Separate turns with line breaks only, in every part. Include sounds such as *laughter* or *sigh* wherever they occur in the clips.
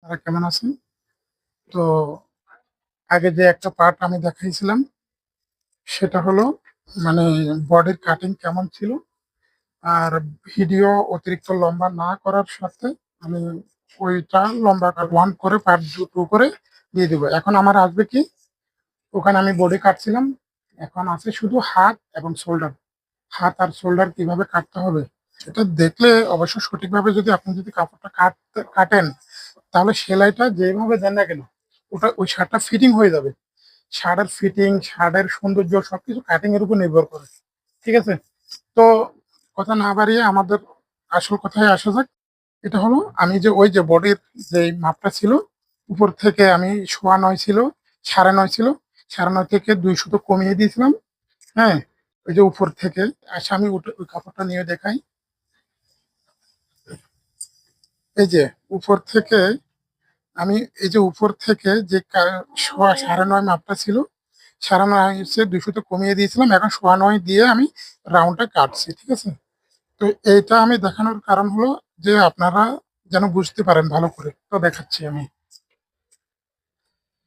তারা কেমন আছেন? তো আগে যে একটা পার্ট আমি দেখাইছিলাম, সেটা হলো মানে বডির কাটিং কেমন ছিল আর ভিডিও অতিরিক্ত লম্বা না করার সাথে আমি ওইটা লম্বা ওয়ান করে পার্ট টু করে দিয়ে দিব। এখন আমার আসবে কি? ওখানে আমি বডি কাটছিলাম, এখন আছে শুধু হাত এবং শোল্ডার হাত আর শোল্ডার কীভাবে কাটতে হবে এটা দেখলে অবশ্য সঠিকভাবে যদি আপনি যদি কাপড়টা কাটতে, কাটেন তাহলে সেলাইটা যেভাবে দেন না কেন, ওটা ওই শার্টটা ফিটিং হয়ে যাবে। শার্টের ফিটিং শার্টের সৌন্দর্য সবকিছু কাটিং এর উপর নির্ভর করে, ঠিক আছে? তো কথা না বাড়িয়ে আমাদের আসল কথায় আসা যাক। এটা হলো, আমি যে ওই যে বডির যে মাপটা ছিল, উপর থেকে আমি সোয়া নয় ছিল, সাড়ে নয় ছিল, সাড়ে নয় থেকে দুই সুতো কমিয়ে দিয়েছিলাম হ্যাঁ? ওই যে উপর থেকে আচ্ছা আমি ওই কাপড়টা নিয়ে দেখাই। এই যে উপর থেকে আমি এই যে উপর থেকে যে সাড়ে নয় মাপটা ছিল, সাড়ে নয় হচ্ছে দুশো তো কমিয়ে দিয়েছিলাম, এখন সোয়া নয় দিয়ে আমি রাউন্ডটা কাটছি, ঠিক আছে? তো এইটা আমি দেখানোর কারণ হলো যে আপনারা যেন বুঝতে পারেন ভালো করে তো দেখাচ্ছি আমি।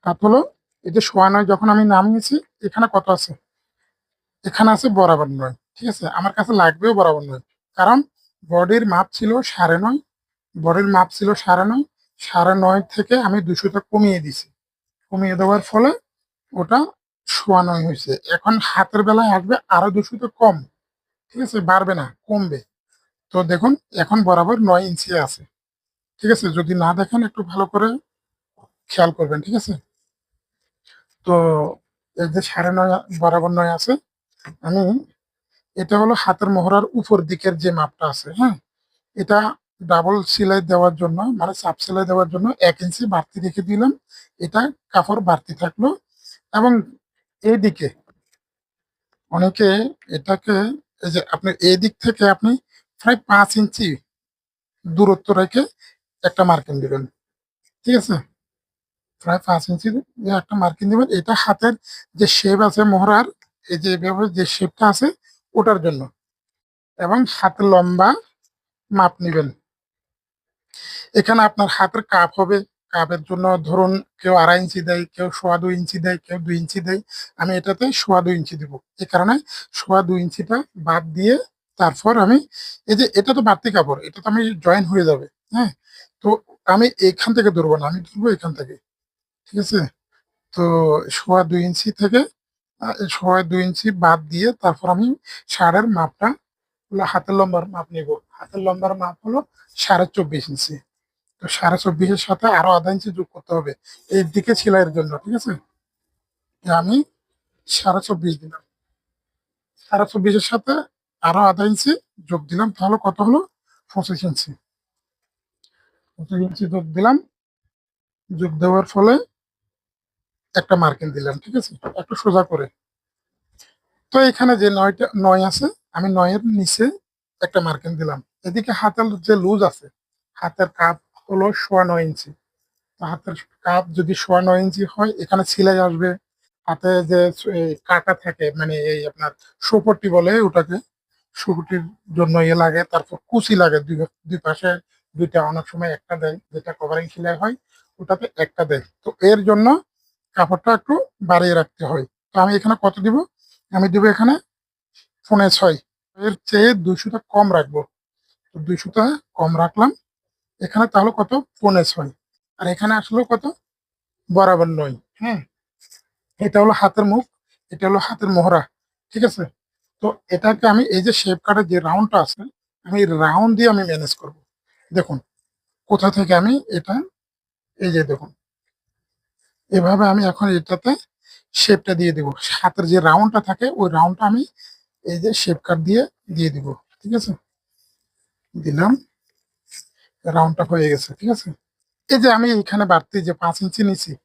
কাত হলো এই যে সোয়া নয় যখন আমি নামিয়েছি, এখানে কত আছে? এখানে আছে বরাবর নয়, ঠিক আছে? আমার কাছে লাগবেও বরাবর নয়, কারণ বডির মাপ ছিল সাড়ে নয় বডির মাপ ছিল সাড়ে নয় সাড়ে নয় থেকে আমি দুশোটা কমিয়ে দিছি। কমিয়ে দেওয়ার ফলে ওটা সোয়া নয় হয়েছে। এখন হাতের বেলায় আসবে আরও দুশোটা কম। ঠিক আছে? বাড়বে না, কমবে। তো দেখুন, এখন বরাবর নয় ইঞ্চি আছে। ঠিক আছে? যদি না দেখেন, একটু ভালো করে খেয়াল করবেন, ঠিক আছে? তো এই যে সাড়ে নয়, বরাবর নয় আছে, আমি, এটা হলো হাতের মোহরার উপর দিকের যে মাপটা আছে হ্যাঁ? এটা ডাবল সেলাই দেওয়ার জন্য মানে চাপ সেলাই দেওয়ার জন্য এক ইঞ্চি বাড়তি রেখে দিলাম। এটা কাপড় বাড়তি থাকল এবং এইদিকে অনেকে এটাকে, এই যে আপনি এই দিক থেকে আপনি প্রায় পাঁচ ইঞ্চি দূরত্ব রেখে একটা মার্কিং দিবেন। ঠিক আছে? প্রায় পাঁচ ইঞ্চি একটা মার্কিং দিবেন। এটা হাতের যে শেপ আছে মোহরার, এই যে যে শেপটা আছে, ওটার জন্য। এবং হাতের লম্বা মাপ নেবেন। এখানে আপনার হাতের কাপ হবে। কাপের জন্য ধরুন কেউ আড়াই ইঞ্চি দেয়, কেউ সোয়া দুই ইঞ্চি দেয়, কেউ দুই ইঞ্চি দেয়। আমি এটাতে সোয়া দুই ইঞ্চি দিব। এই কারণে সোয়া দুই ইঞ্চিটা বাদ দিয়ে তারপর আমি এই যে এটা তো বাড়তি কাপড়, এটা তো আমি জয়েন হয়ে যাবে হ্যাঁ? তো আমি এখান থেকে ধরবো না, আমি ধরবো এখান থেকে, ঠিক আছে? তো সোয়া দুই ইঞ্চি থেকে সোয়া দুই ইঞ্চি বাদ দিয়ে তারপর আমি সারের মাপটা, হাতের লম্বার মাপ নিব। হাতের লম্বার মাপ হলো সাড়ে চব্বিশ ইঞ্চি। তো সাড়ে চব্বিশের সাথে আরও আধা ইঞ্চি যোগ করতে হবে। এই দিকে সেলাইয়ের জন্য, ঠিক আছে? আমি সাড়ে চব্বিশ দিলাম। সাড়ে চব্বিশের সাথে আরও আধা ইঞ্চি যোগ দিলাম, তাহলে কত হলো? পঁচিশ ইঞ্চি। পঁচিশ ইঞ্চি যোগ দিলাম। যোগ দেওয়ার ফলে একটা মার্কিন দিলাম, ঠিক আছে? একটু সোজা করে। তো এখানে যে নয়টা, নয় আছে, আমি নয়ের নিচে একটা মার্কিন দিলাম। এদিকে হাতের যে লুজ আছে, হাতের কাপ হলো সোয়া নয় ইঞ্চি হাতের কাপ যদি সোয়া নয় ইঞ্চি হয়, এখানে সিলাই আসবে। হাতে যে কাটা থাকে মানে এই আপনার সোপট্টি বলে ওটাকে সুপটির জন্য ইয়ে লাগে, তারপর কুচি লাগে দুই দুই পাশে দুইটা অনেক সময় একটা দেয়, যেটা কভারিং সেলাই হয়, ওটাতে একটা দেয়। তো এর জন্য কাপড়টা একটু বাড়িয়ে রাখতে হয়। তো আমি এখানে কত দিব? আমি দিব এখানে ফোনে ছয়। এর চেয়ে দুইশোটা কম রাখব। তো দুইশোটা কম রাখলাম। এখানে তাহলে কত? পনে ছয়। আর এখানে আসলো কত? বরাবর নয়। হ্যাঁ এটা হলো হাতের মুখ, এটা হলো হাতের মোহরা, ঠিক আছে? তো এটাকে আমি এই যে শেপ কাটার যে রাউন্ডটা আছে, আমি রাউন্ড দিয়ে আমি ম্যানেজ করব। দেখুন, কোথা থেকে আমি এটা, এই যে দেখুন, এভাবে আমি এখন এটাতে শেপটা দিয়ে দেবো। হাতের যে রাউন্ডটা থাকে, ওই রাউন্ডটা আমি এই যে শেপ কাট দিয়ে দিয়ে দিব, ঠিক আছে? দিলাম। রাউন্ডটা হয়ে গেছে, ঠিক আছে? এই যে আমি এখানে বাড়তি যে পাঁচ ইঞ্চি নিছি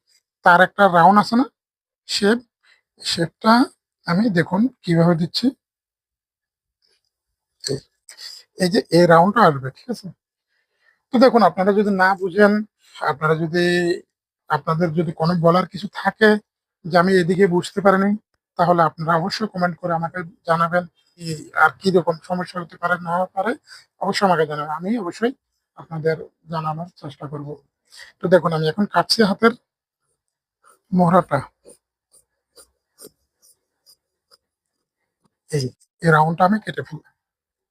তার একটা রাউন্ড আছে না? শেপ শেপটা আমি দেখুন কীভাবে দিচ্ছি। এই- যে এই রাউন্ডটা আসবে, ঠিক আছে? তো দেখুন, আপনারা যদি না বুঝেন, আপনারা যদি, আপনাদের যদি কোনো বলার কিছু থাকে যে আমি এদিকে বুঝতে পারিনি, তাহলে আপনারা অবশ্যই কমেন্ট করে আমাকে জানাবেন আর কি রকম সমস্যা হতে পারে, না পারে, অবশ্যই আমাকে জানাবেন। আমি অবশ্যই আপনাদের জানানোর চেষ্টা করব। তো দেখুন, আমি এখন কাটছি হাতের মোহরাটা। এই এই রাউন্ডটা আমি কেটে ফেললাম।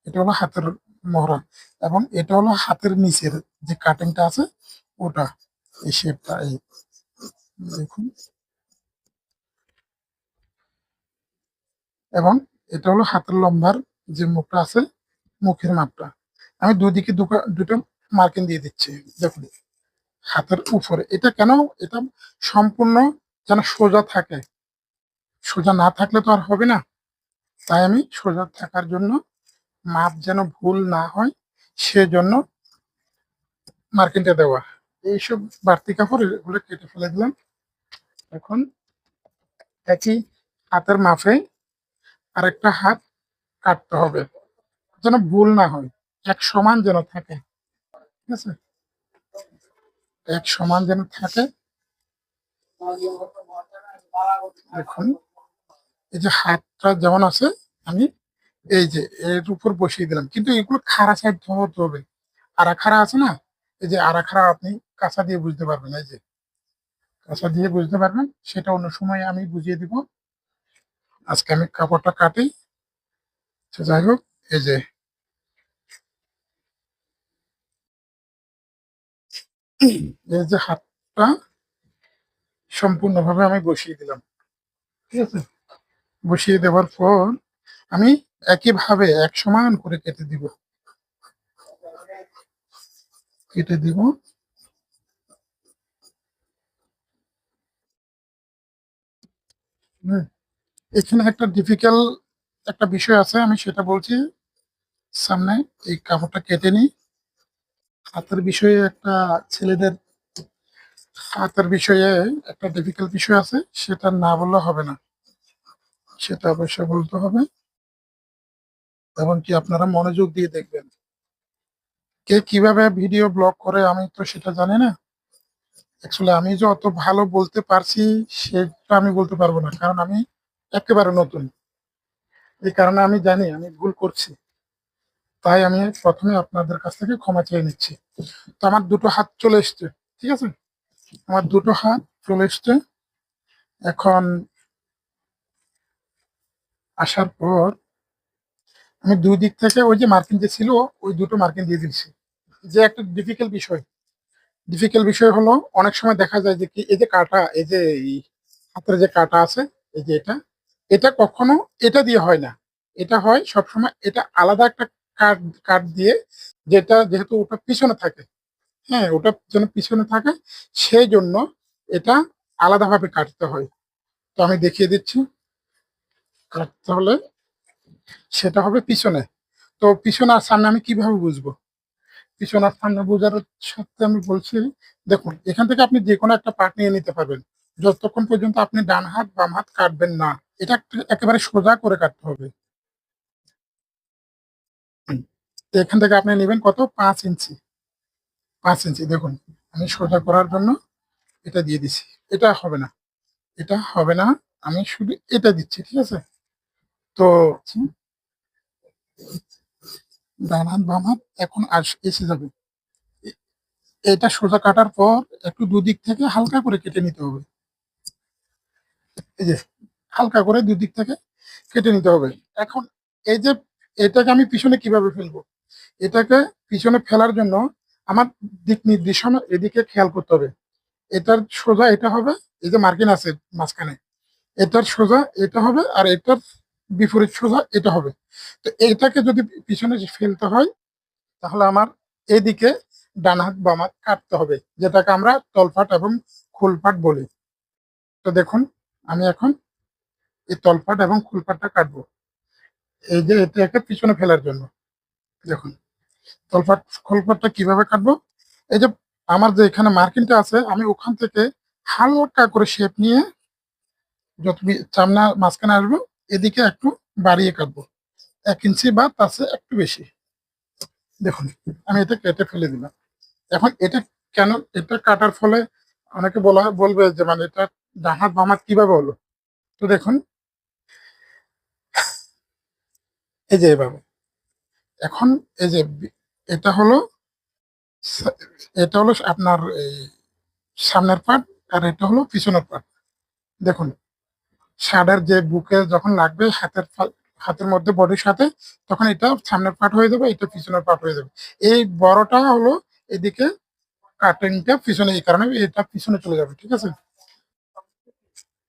এটা হলো হাতের মোহরা এবং এটা হলো হাতের নিচের যে কাটিংটা আছে, ওটা, এই শেপটা এই দেখুন। এবং এটা হলো হাতের লম্বার যে মুখটা আছে, মুখের মাপটা। আমি দুদিকে দুটো দুটো মার্কিং দিয়ে দিচ্ছে। দেখুন, হাতের উপরে। এটা কেন? এটা সম্পূর্ণ যেন সোজা থাকে। সোজা না থাকলে তো আর হবে না। তাই আমি সোজা থাকার জন্য মাপ যেন ভুল না হয়, সেজন্য মার্কিনটা দেওয়া। এইসব বাড়তি কাপড় এগুলো কেটে ফেলে দিলাম। এখন একই হাতের মাপে আরেকটা হাত কাটতে হবে, যেন ভুল না হয়, এক সমান যেন থাকে। ঠিক আছে? এক সমান যেন থাকে, দেখুন, এই যে হাতটা যেমন আছে, আমি এই যে এর উপর বসিয়ে দিলাম। কিন্তু এগুলো খাড়া সাইড হতে হবে। আরা খাড়া আছে না? এই যে আরা খাড়া আপনি কাঁচা দিয়ে বুঝতে পারবেন, এই যে কাঁচা দিয়ে বুঝতে পারবেন, সেটা অন্য সময় আমি বুঝিয়ে দিব। আজকে আমি কাপড়টা কাটি যাই হোক, এই যে *clears throat* এই যে হাতটা সম্পূর্ণভাবে আমি বসিয়ে দিলাম, ঠিক আছে? বসিয়ে দেওয়ার পর আমি একইভাবে এক সমান করে কেটে দিব। কেটে দিব। এখানে একটা ডিফিকাল্ট একটা বিষয় আছে, আমি সেটা বলছি। সামনে এই কাপড়টা কেটে নিই। হাতের বিষয়ে একটা ছেলেদের হাতের বিষয়ে একটা ডিফিকাল্ট বিষয় আছে, সেটা না বললে হবে না। সেটা অবশ্যই বলতে হবে। এবং কি আপনারা মনোযোগ দিয়ে দেখবেন। কে কীভাবে ভিডিও ব্লগ করে আমি তো সেটা জানি না। অ্যাকচুয়ালি আমি যে অত ভালো বলতে পারছি, সেটা আমি বলতে পারব না। কারণ আমি একেবারে নতুন। এই কারণে আমি জানি, আমি ভুল করছি। তাই আমি প্রথমে আপনাদের কাছ থেকে ক্ষমা চেয়ে নিচ্ছি। তো আমার দুটো হাত চলে এসছে, ঠিক আছে? আমার দুটো হাত চলে এসছে। এখন আসার পর আমি দুই দিক থেকে ওই যে মার্কিন যে ছিল, ওই দুটো মার্কিন দিয়ে দিচ্ছি। যে একটা ডিফিকাল্ট বিষয়। ডিফিকাল্ট বিষয় হলো, অনেক সময় দেখা যায় যে কি, এই যে কাটা, এই যে হাতের যে কাটা আছে, এই যে এটা এটা কখনো এটা দিয়ে হয় না। এটা হয় সবসময় এটা আলাদা একটা কাঠ কাঠ দিয়ে যেটা যেহেতু ওটা পিছনে থাকে হ্যাঁ ওটা যেন পিছনে থাকে সেই জন্য এটা আলাদাভাবে কাটতে হয়। তো আমি দেখিয়ে দিচ্ছি। কাটতে হলে সেটা হবে পিছনে। তো পিছনে আর সামনে আমি কীভাবে বুঝব? পিছনে আর সামনে বোঝার সাথে আমি বলছি, দেখুন, এখান থেকে আপনি যে কোনো একটা পার্ট নিয়ে নিতে পারবেন। যতক্ষণ পর্যন্ত আপনি ডান হাত, বাম হাত কাটবেন না, এটা একেবারে সোজা করে কাটতে হবে হুম। তো এখান থেকে আপনি নেবেন কত? পাঁচ ইঞ্চি। পাঁচ ইঞ্চি, দেখুন, আমি সোজা করার জন্য এটা দিয়ে দিছি। এটা হবে না। এটা হবে না, আমি শুধু এটা দিচ্ছি, ঠিক আছে? তো ডান হাত বাম হাত এখন আস এসে যাবে। এটা সোজা কাটার পর একটু দুদিক থেকে হালকা করে কেটে নিতে হবে। এই যে, হালকা করে দুদিক থেকে কেটে নিতে হবে। এখন এই যে, এটাকে আমি পিছনে কীভাবে ফেলব? এটাকে পিছনে ফেলার জন্য আমার দিক নির্দেশনা এদিকে খেয়াল করতে হবে। এটার সোজা এটা হবে, এই যে মার্কিন আছে মাঝখানে। এটার সোজা এটা হবে আর এটার বিপরীত সোজা এটা হবে। তো এটাকে যদি পিছনে ফেলতে হয়, তাহলে আমার এদিকে ডান হাত বাম হাত কাটতে হবে, যেটাকে আমরা তলপাট এবং খুলপাট বলি। তো দেখুন, আমি এখন এই তলপাট এবং খুলপাটটা কাটবো। এই যে এটাকে পিছনে ফেলার জন্য। দেখুন। তলপাট খোলপাটটা কীভাবে কাটবো? এই যে আমার যে এখানে মার্কিনটা আছে, আমি ওখান থেকে হালকা করে শেপ নিয়ে যত সামনে মাঝখানে আসব, এদিকে একটু বাড়িয়ে কাটবো। এক ইঞ্চি বা তার একটু বেশি। দেখুন, আমি এটা কেটে ফেলে দিলাম। এখন এটা কেন, এটা কাটার ফলে অনেকে বলা, বলবে যে মানে এটা ডান বামাত কীভাবে হলো? তো দেখুন, এই যে এভাবে। এখন এই যে এটা হলো এটা হলো আপনার এই সামনের পার্ট আর এটা হলো পিছনের পার্ট। দেখুন, শার্টের যে বুকে যখন লাগবে হাতের হাতের মধ্যে বডির সাথে, তখন এটা সামনের পার্ট হয়ে যাবে, এটা পিছনের পার্ট হয়ে যাবে। এই বড়টা হলো এদিকে কাটিংটা পিছনে, এই কারণে এটা পিছনে চলে যাবে, ঠিক আছে?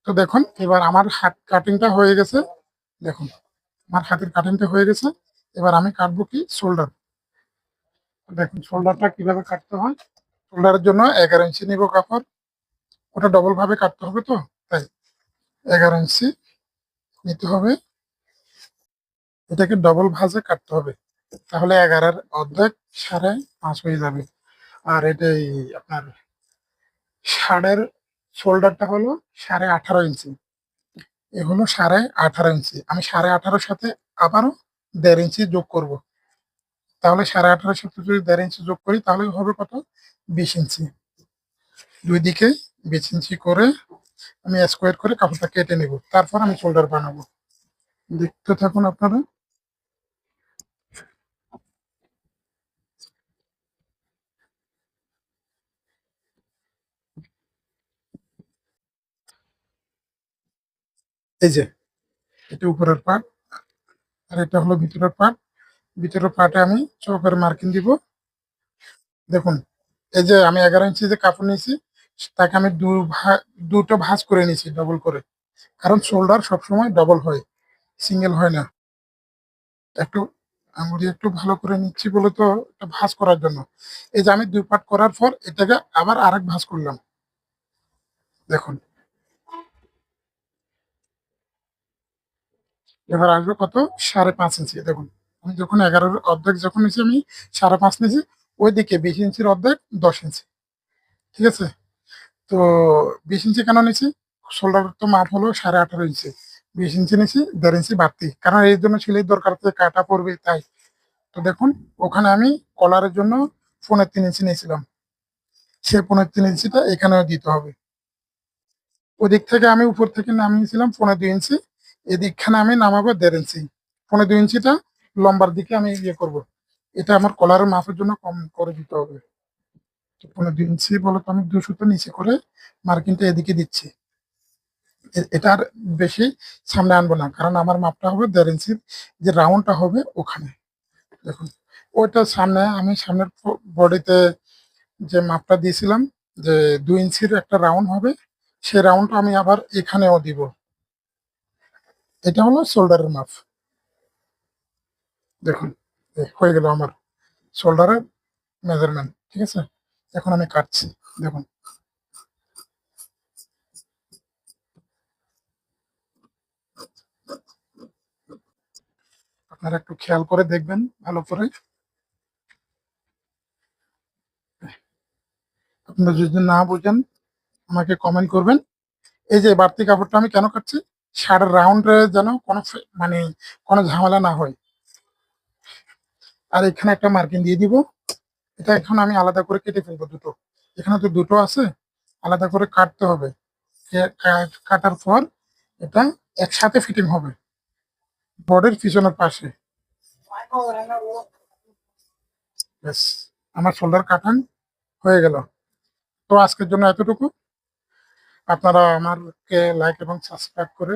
তো দেখুন, এবার আমার হাত কাটিংটা হয়ে গেছে। দেখুন, আমার হাতের কাটিংটা হয়ে গেছে। এবার আমি কাটবো কি শোল্ডার দেখুন শোল্ডারটা কীভাবে কাটতে হয়। শোল্ডারের জন্য এগারো ইঞ্চি নিব কাপড়। ওটা ডবল ভাবে কাটতে হবে তো, তাই এগারো ইঞ্চি নিতে হবে। এটাকে ডবল ভাজে কাটতে হবে। তাহলে এগারোর অর্ধেক সাড়ে পাঁচ হয়ে যাবে। আর এটাই আপনার ষাঁড়ের শোল্ডারটা হলো সাড়ে আঠারো ইঞ্চি। এ হলো সাড়ে আঠারো ইঞ্চি। আমি সাড়ে আঠারোর সাথে আবারও দেড় ইঞ্চি যোগ করব। তাহলে সাড়ে আঠারোর সাথে যদি দেড় ইঞ্চি যোগ করি, তাহলে হবে কত? বিশ ইঞ্চি। দুই দিকে বিশ ইঞ্চি করে আমি স্কোয়ার করে কাপড়টা কেটে নেব। তারপর আমি শোল্ডার বানাবো। দেখতে থাকুন আপনারা। এই যে, এটা উপরের পার্ট আর এটা হলো ভিতরের পার্ট ভিতরের পার্টে আমি চৌকের মার্কিং দিব। দেখুন, এই যে আমি এগারো ইঞ্চি যে কাপড় নিয়েছি, তাকে আমি দু দুটো ভাঁজ করে নিয়েছি ডবল করে। কারণ শোল্ডার সবসময় ডবল হয় সিঙ্গেল হয় না। একটু আঙুলি একটু ভালো করে নিচ্ছি বলে তো এটা ভাঁজ করার জন্য। এই যে আমি দুই পার্ট করার পর এটাকে আবার আরেক ভাঁজ করলাম। দেখুন এবার আসবে কত? সাড়ে পাঁচ ইঞ্চি। দেখুন, আমি যখন এগারোর অর্ধেক যখন নিয়েছি, আমি সাড়ে পাঁচ নিয়েছি, ওইদিকে বিশ ইঞ্চির অর্ধেক দশ ইঞ্চি। ঠিক আছে? তো বিশ ইঞ্চি কেন নিয়েছি? শোল্ডার তো মাপ হলো সাড়ে আঠারো ইঞ্চি। বিশ ইঞ্চি নিয়েছি, দেড় ইঞ্চি বাড়তি। কারণ এই জন্য সিলাই দরকার কাটা পড়বে তাই। তো দেখুন, ওখানে আমি কলারের জন্য পনেরো তিন ইঞ্চি নিয়েছিলাম। সে পনেরো তিন ইঞ্চিটা এখানেও দিতে হবে। ওদিক থেকে আমি উপর থেকে নামিয়েছিলাম পনেরো দুই ইঞ্চি। এদিকখানে আমি নামাবো দেড় ইঞ্চি পনেরো দুই ইঞ্চিটা লম্বার দিকে আমি ইয়ে করব। এটা আমার কলারের মাপের জন্য কম করে দিতে হবে। পনেরো দুই ইঞ্চি বলে তো আমি দুশোটা নিচে করে মার্কিংটা এদিকে দিচ্ছি। এটা আর বেশি সামনে আনব না, কারণ আমার মাপটা হবে দেড় ইঞ্চির যে রাউন্ডটা হবে ওখানে। দেখুন, ওইটা সামনে, আমি সামনের বডিতে যে মাপটা দিয়েছিলাম, যে দুই ইঞ্চির একটা রাউন্ড হবে সেই রাউন্ডটা আমি আবার এখানেও দিব। এটা হলো শোল্ডারের মাপ। দেখুন হয়ে গেল আমার শোল্ডারের মেজারমেন্ট ঠিক আছে? এখন আমি কাটছি, দেখুন। আপনারা একটু খেয়াল করে দেখবেন, ভালো করে। আপনারা যদি না বুঝেন, আমাকে কমেন্ট করবেন। এই যে বাড়তি কাপড়টা আমি কেন কাটছি? শার্টের রাউন্ডে যেন কোনো মানে কোনো ঝামেলা না হয়। আর এখানে একটা মার্কিং দিয়ে দিব। এটা এখন আমি আলাদা করে কেটে ফেলব দুটো। এখানে তো দুটো আছে, আলাদা করে কাটতে হবে। কাটার পর এটা একসাথে ফিটিং হবে। বডির পিছনের পাশে। আমার শোল্ডার কাটান হয়ে গেল। তো আজকের জন্য এতটুকু। আপনারা আমারকে লাইক এবং সাবস্ক্রাইব করে